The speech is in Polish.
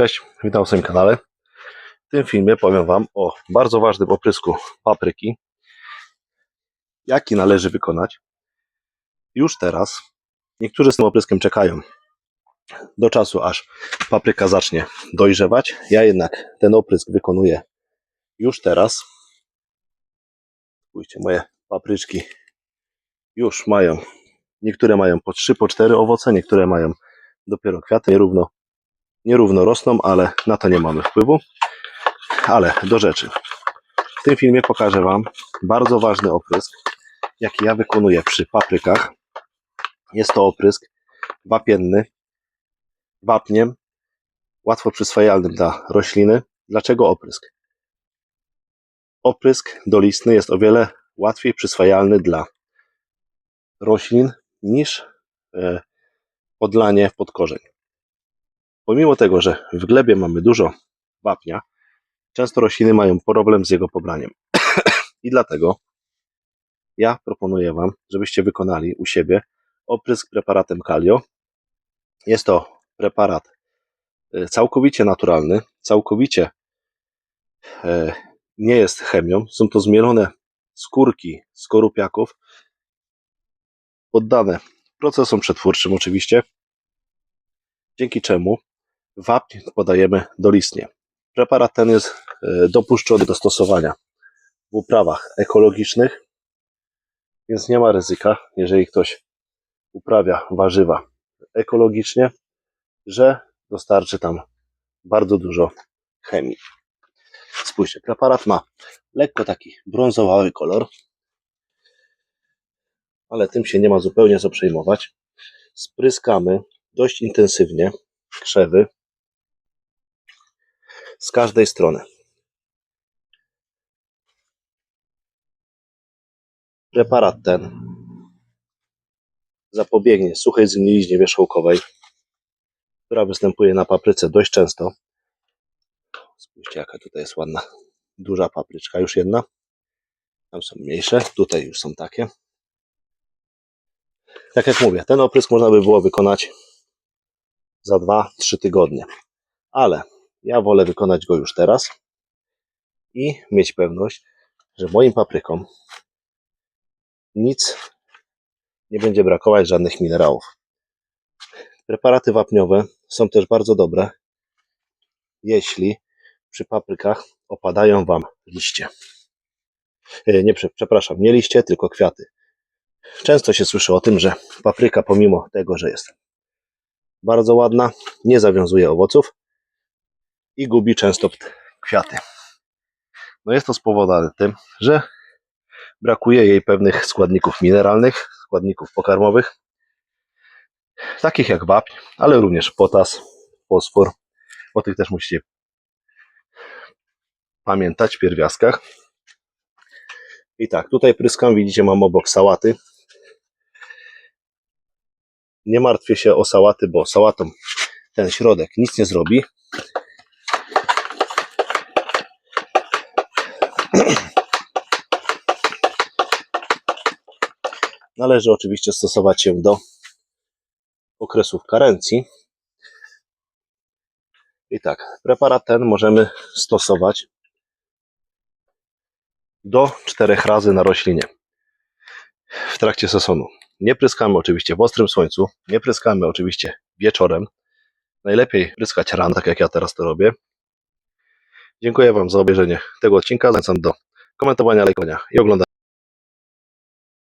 Cześć, witam w swoim kanale. W tym filmie powiem Wam o bardzo ważnym oprysku papryki, jaki należy wykonać już teraz. Niektórzy z tym opryskiem czekają do czasu, aż papryka zacznie dojrzewać. Ja jednak ten oprysk wykonuję już teraz. Spójrzcie, moje papryczki już mają, niektóre mają po 3, po 4 owoce, niektóre mają dopiero kwiaty, nierówno nierówno rosną, ale na to nie mamy wpływu. Ale do rzeczy. W tym filmie pokażę Wam bardzo ważny oprysk, jaki ja wykonuję przy paprykach. Jest to oprysk wapienny, wapniem, łatwo przyswajalny dla rośliny. Dlaczego oprysk? Oprysk dolistny jest o wiele łatwiej przyswajalny dla roślin niż e, podlanie pod korzeń. Pomimo tego, że w glebie mamy dużo wapnia, często rośliny mają problem z jego pobraniem. I dlatego ja proponuję Wam, żebyście wykonali u siebie oprysk preparatem Kalio. Jest to preparat e, całkowicie naturalny, całkowicie e, nie jest chemią. Są to zmielone skórki skorupiaków, poddane procesom przetwórczym oczywiście, dzięki czemu wapń podajemy dolistnie. Preparat ten jest e, dopuszczony do stosowania w uprawach ekologicznych, więc nie ma ryzyka, jeżeli ktoś uprawia warzywa ekologicznie, że dostarczy tam bardzo dużo chemii. Spójrzcie, preparat ma lekko taki brązowały kolor, ale tym się nie ma zupełnie co przejmować. Spryskamy dość intensywnie krzewy z każdej strony. Preparat ten zapobiegnie suchej zgniliźnie wierzchołkowej, która występuje na papryce dość często. Spójrzcie, jaka tutaj jest ładna, duża papryczka, już jedna. Tam są mniejsze, tutaj już są takie. Tak jak mówię, ten oprysk można by było wykonać za 2-3 tygodnie, ale ja wolę wykonać go już teraz i mieć pewność, że moim paprykom nic nie będzie brakować żadnych minerałów. Preparaty wapniowe są też bardzo dobre, jeśli przy paprykach opadają Wam liście. E, Nie, prze- przepraszam, nie liście, tylko kwiaty. Często się słyszy o tym, że papryka, pomimo tego, że jest bardzo ładna, nie zawiązuje owoców i gubi często kwiaty. No jest to spowodowane tym, że brakuje jej pewnych składników mineralnych, składników pokarmowych, takich jak wapń, ale również potas, fosfor. O tych też musicie pamiętać w pierwiastkach. I tak, tutaj pryskam, widzicie, mam obok sałaty. Nie martwię się o sałaty, bo sałatą ten środek nic nie zrobi. Należy oczywiście stosować się do okresów karencji. I tak, preparat ten możemy stosować do czterech razy na roślinie w trakcie sezonu. Nie pryskamy oczywiście w ostrym słońcu, nie pryskamy oczywiście wieczorem. Najlepiej pryskać rano, tak jak ja teraz to robię. Dziękuję Wam za obejrzenie tego odcinka. Zachęcam do komentowania, lajkowania i oglądania.